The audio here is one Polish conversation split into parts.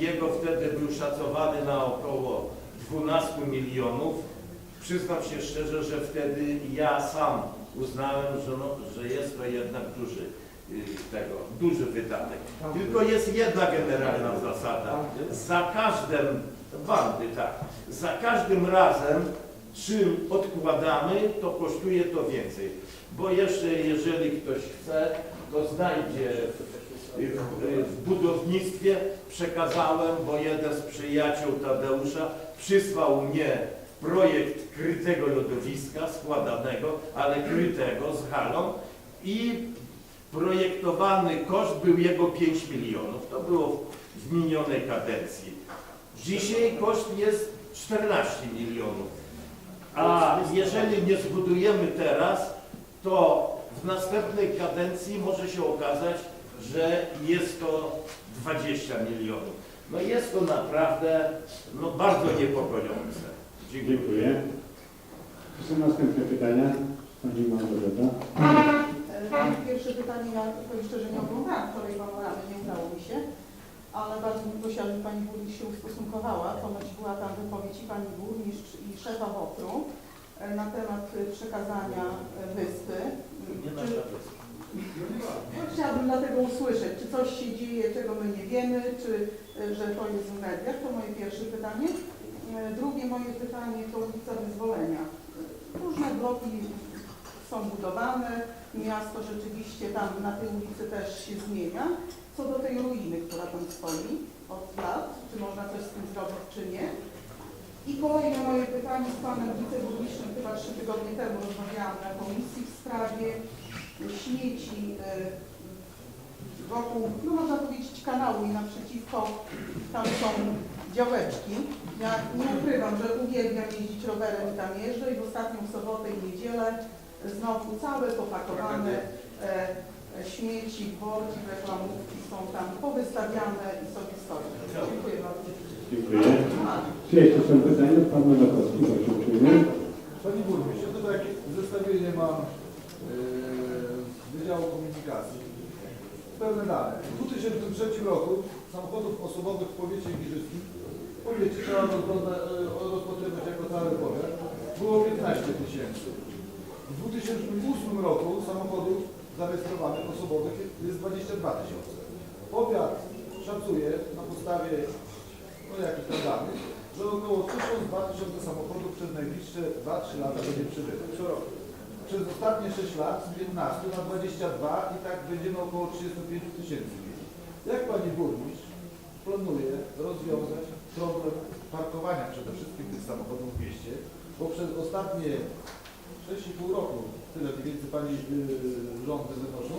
jego wtedy był szacowany na około 12 milionów. Przyznam się szczerze, że wtedy ja sam uznałem, że, no, że jest to jednak duży, y, tego, duży wydatek. Tylko jest jedna generalna zasada. Za każdym, bandy, tak, za każdym razem, czym odkładamy, to kosztuje to więcej. Bo jeszcze jeżeli ktoś chce, to znajdzie w, w, budownictwie, przekazałem, bo jeden z przyjaciół Tadeusza przysłał mnie projekt krytego lodowiska, składanego, ale krytego z halą i projektowany koszt był jego 5 milionów. To było w minionej kadencji. Dzisiaj koszt jest 14 milionów. A jeżeli nie zbudujemy teraz, to w następnej kadencji może się okazać, że jest to 20 milionów. No jest to naprawdę no, bardzo niepokojące. Dziękuję. Dziękuję. Czy są następne pytania? Pani Małgorzata. Pierwsze pytanie, ja powiem szczerze nie oglądałam wczoraj panoramy, nie udało mi się, ale bardzo bym prosiła, żeby Pani Burmistrz się ustosunkowała, ponoć była tam wypowiedź i Pani Burmistrz i szefa WOPR-u na temat przekazania wyspy. Nie Czy, nasza kwestia. Chciałabym dlatego usłyszeć, czy coś się dzieje, czego my nie wiemy, czy e, że to jest w mediach, to moje pierwsze pytanie. E, Drugie moje pytanie to ulica Wyzwolenia. E, Różne bloki są budowane, miasto rzeczywiście tam na tej ulicy też się zmienia. Co do tej ruiny, która tam stoi od lat, czy można coś z tym zrobić, czy nie? I kolejne moje pytanie z panem wiceburmistrzem, chyba trzy tygodnie temu rozmawiałam na komisji w sprawie śmieci y, wokół, no można powiedzieć kanału i naprzeciwko tam są działeczki. Ja nie ukrywam, że uwielbiam jeździć rowerem i tam jeżdżę i w ostatnią sobotę i niedzielę znowu całe popakowane e, śmieci, worki, reklamówki są tam powystawiane i sobie stoją. Dziękuję bardzo. Dziękuję. Czy jeszcze są pytania? Pan Nowakowski, bardzo uprzejmie. Pani Burmistrz, ja tutaj zestawienie z Wydziału Komunikacji. Pewne dane. W 2003 roku samochodów osobowych w powiecie giżyckim, w powiecie trzeba yy, rozpatrywać jako cały powiat, było 15 tysięcy. W 2008 roku samochodów zarejestrowanych osobowych jest 22 tysiące. Powiat szacuje na podstawie no jakichś tam danych, że około 1000-2000 samochodów przez najbliższe 2-3 lata będzie przybywać. Przez ostatnie 6 lat z 15 na 22 i tak będziemy około 35 tysięcy mieli. Jak Pani Burmistrz planuje rozwiązać problem parkowania przede wszystkim tych samochodów w mieście, bo przez ostatnie 6,5 roku, tyle mniej więcej Pani yy, rządy wynoszą,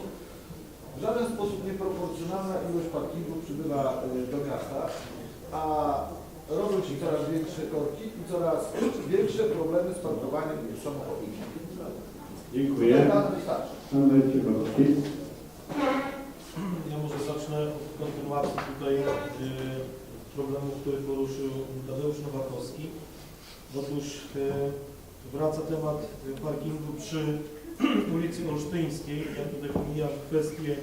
w żaden sposób nieproporcjonalna ilość parkingów przybywa yy, do miasta, a robią się coraz większe korki i coraz większe problemy z parkowaniem samochodów. Dziękuję. Pan Wojciechowski. Ja może zacznę od kontynuacji tutaj y, problemu, który poruszył Tadeusz Nowakowski. Otóż y, wraca temat parkingu przy ulicy Olsztyńskiej. Ja tutaj pomijam kwestię,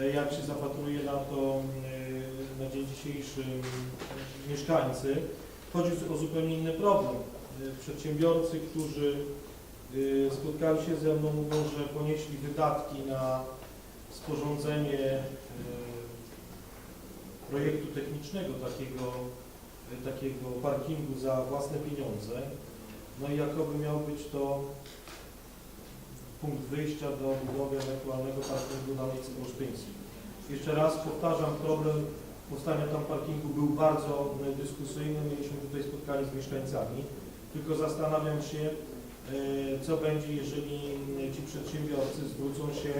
y, jak się zapatruje na to y, na dzień dzisiejszy mieszkańcy. Chodzi o zupełnie inny problem. Przedsiębiorcy, którzy y, spotkali się ze mną, mówią, że ponieśli wydatki na sporządzenie e, projektu technicznego takiego, e, takiego parkingu za własne pieniądze. No i jakoby miał być to punkt wyjścia do budowy ewentualnego parkingu na ulicy Olsztyńskiej. Jeszcze raz powtarzam, problem powstania tam parkingu był bardzo dyskusyjny. Mieliśmy tutaj spotkanie z mieszkańcami. Tylko zastanawiam się, co będzie, jeżeli e, ci przedsiębiorcy zwrócą się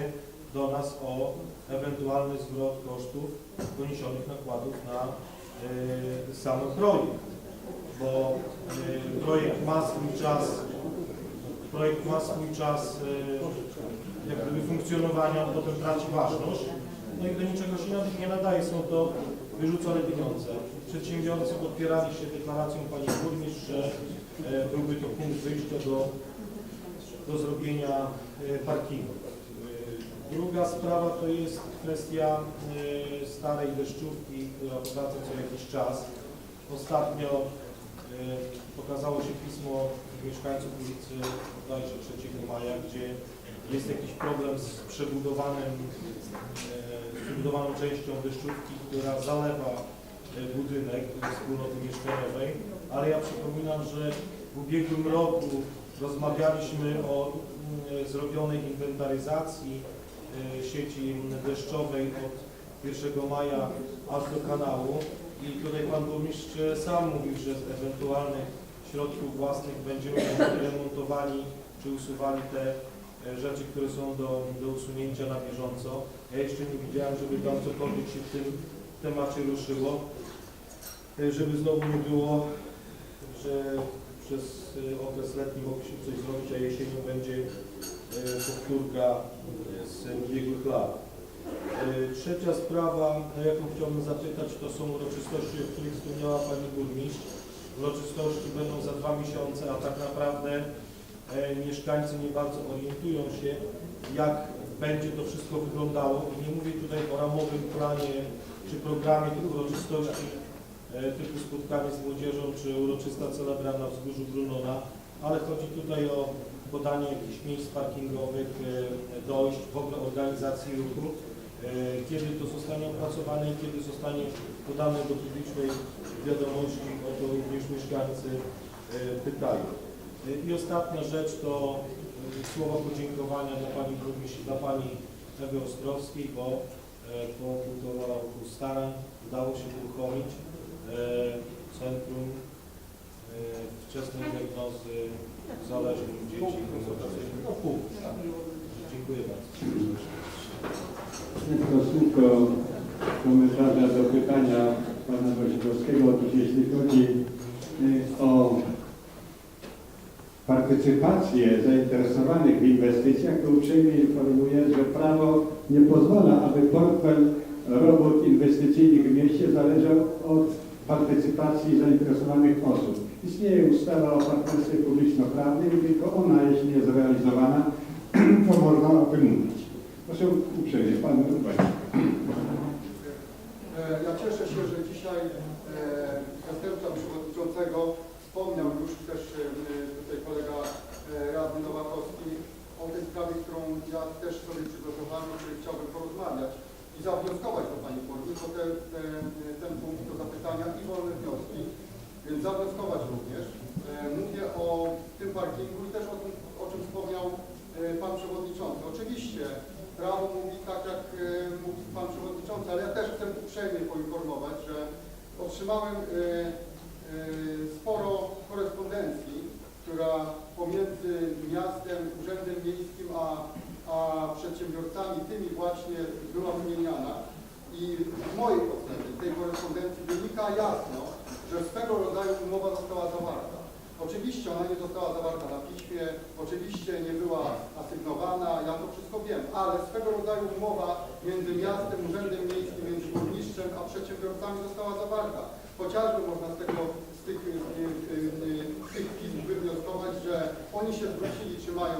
do nas o ewentualny zwrot kosztów poniesionych nakładów na y, sam projekt. Bo y, projekt ma swój czas, projekt ma swój czas jak gdyby funkcjonowania, on potem traci ważność. No i do niczego się nie- nadaje, są to wyrzucone pieniądze. Przedsiębiorcy podpierali się deklaracją Pani Burmistrz, że byłby to punkt wyjścia do, do zrobienia y, parkingu. Y, Druga sprawa to jest kwestia starej deszczówki, która powraca co jakiś czas. Ostatnio pokazało się pismo mieszkańców ulicy bodajże 3 Maja, gdzie jest jakiś problem z przebudowanym, z przebudowaną częścią deszczówki, która zalewa budynek wspólnoty mieszkaniowej, ale ja przypominam, że w ubiegłym roku rozmawialiśmy o mm, zrobionej inwentaryzacji y, sieci deszczowej od 1 maja aż do kanału i tutaj Pan Burmistrz sam mówił, że z ewentualnych środków własnych będziemy remontowali czy usuwali te e, rzeczy, które są do, do usunięcia na bieżąco. Ja jeszcze nie widziałem, żeby tam cokolwiek się w tym temacie ruszyło, E, żeby znowu nie było, że przez e, okres letni się coś zrobić, a jesienią będzie e, powtórka e, z ubiegłych lat. E, Trzecia sprawa, na jaką chciałbym zapytać, to są uroczystości, o których wspomniała Pani Burmistrz. Uroczystości będą za dwa miesiące, a tak naprawdę e, mieszkańcy nie bardzo orientują się, jak będzie to wszystko wyglądało. I nie mówię tutaj o ramowym planie czy programie tych uroczystości e, typu spotkanie z młodzieżą czy uroczysta celebra na wzgórzu Brunona, ale chodzi tutaj o podanie jakichś miejsc parkingowych, e, dojść, w ogóle organizacji ruchu, e, kiedy to zostanie opracowane i kiedy zostanie podane do publicznej wiadomości, o to również mieszkańcy e, pytają. E, I ostatnia rzecz to e, słowa podziękowania dla Pani Burmistrz, dla Pani Ewy Ostrowskiej, bo e, po półtora roku starań udało się uruchomić e, Centrum e, Wczesnej Diagnozy Uzależnień Dzieci no, pół. Dziękuję bardzo. Tylko słówko komentarza do pytania pana Wojciechowskiego. Otóż jeśli chodzi y, o partycypację zainteresowanych w inwestycjach, to uprzejmie informuję, że prawo nie pozwala, aby portfel robót inwestycyjnych w mieście zależał od partycypacji zainteresowanych osób. Istnieje ustawa o partnerstwie publiczno-prawnym i tylko ona, jeśli jest zrealizowana, to można o tym mówić. Proszę uprzejmie, Pan Wojciech. E, Ja cieszę się, że dzisiaj e, zastępca przewodniczącego wspomniał już też e, tutaj kolega e, radny Nowakowski o tej sprawie, którą ja też sobie przygotowałem, o której chciałbym porozmawiać i zawnioskować do Pani Burmistrz, bo te, te, ten punkt do zapytania i wolne wnioski, więc zawnioskować również. E, Mówię o tym parkingu i też o tym, o czym wspomniał e, Pan Przewodniczący. Oczywiście prawo mówi tak, jak e, mówi Pan Przewodniczący, ale ja też chcę uprzejmie poinformować, że otrzymałem sporo korespondencji, która pomiędzy miastem, urzędem miejskim, a, a przedsiębiorcami, tymi właśnie była wymieniana. I w mojej ocenie tej korespondencji wynika jasno, że swego rodzaju umowa została zawarta. Oczywiście ona nie została zawarta na piśmie, oczywiście nie była asygnowana, ja to wszystko wiem, ale swego rodzaju umowa między miastem, urzędem miejskim, między burmistrzem a przedsiębiorcami została zawarta. Chociażby można z tego, z tych, y, y, y, z tych pism wywnioskować, że oni się zwrócili, czy mają,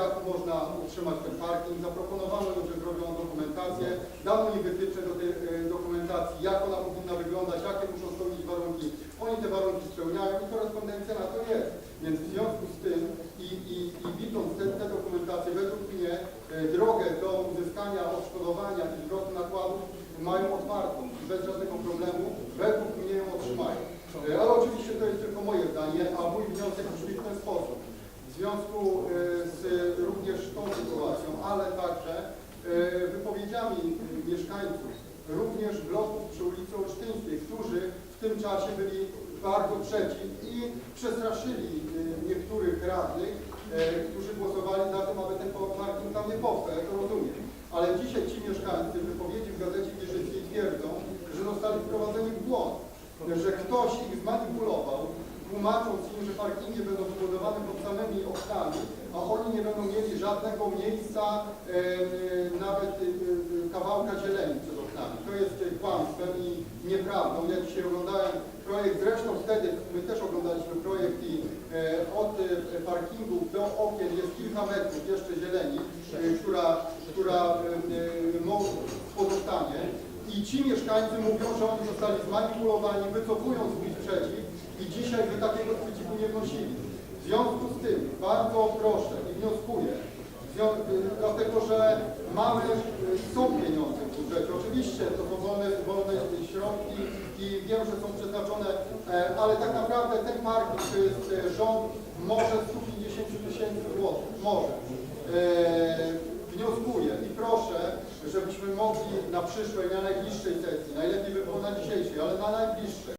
jak można utrzymać ten parking, zaproponowano że zrobią dokumentację, dano im wytyczne do tej dokumentacji, jak ona powinna wyglądać, jakie muszą spełnić warunki. Oni te warunki spełniają i korespondencja na to jest. Więc w związku z tym i, i, i widząc te, te dokumentacje, według mnie e, drogę do uzyskania odszkodowania i zwrotu nakładów mają otwartą i bez żadnego problemu według mnie ją otrzymają. E, Ale oczywiście to jest tylko moje zdanie, a mój wniosek brzmi w ten sposób. W związku e, z również tą sytuacją, ale także e, wypowiedziami mieszkańców, również bloków przy ulicy Olsztyńskiej, którzy w tym czasie byli bardzo przeciw i przestraszyli y, niektórych radnych, którzy głosowali za tym, aby ten parking tam nie powstał, ja to rozumiem. Ale dzisiaj ci mieszkańcy wypowiedzi w Gazecie Wierzyckiej twierdzą, że zostali wprowadzeni w błąd, że ktoś ich zmanipulował, tłumacząc im, że parkingi będą wybudowane pod samymi oknami, a oni nie będą mieli żadnego miejsca, e, e, nawet e, kawałka zieleni przed oknami. To jest kłamstwem i nieprawdą. Ja dzisiaj oglądałem projekt, zresztą wtedy my też oglądaliśmy projekt i od parkingu do okien jest kilka metrów jeszcze zieleni, która, która pozostanie. I ci mieszkańcy mówią, że oni zostali zmanipulowani, wycofują swój sprzeciw i dzisiaj by takiego sprzeciwu nie wnosili. W związku z tym bardzo proszę i wnioskuję, y, dlatego że mamy, y, są pieniądze w budżecie, oczywiście to są wolne, wolne środki i wiem, że są przeznaczone, e, ale tak naprawdę ten parking e, rząd może 150 tysięcy złotych, może. E, Wnioskuję i proszę, żebyśmy mogli na przyszłej, na najbliższej sesji, najlepiej by było na dzisiejszej, ale na najbliższej,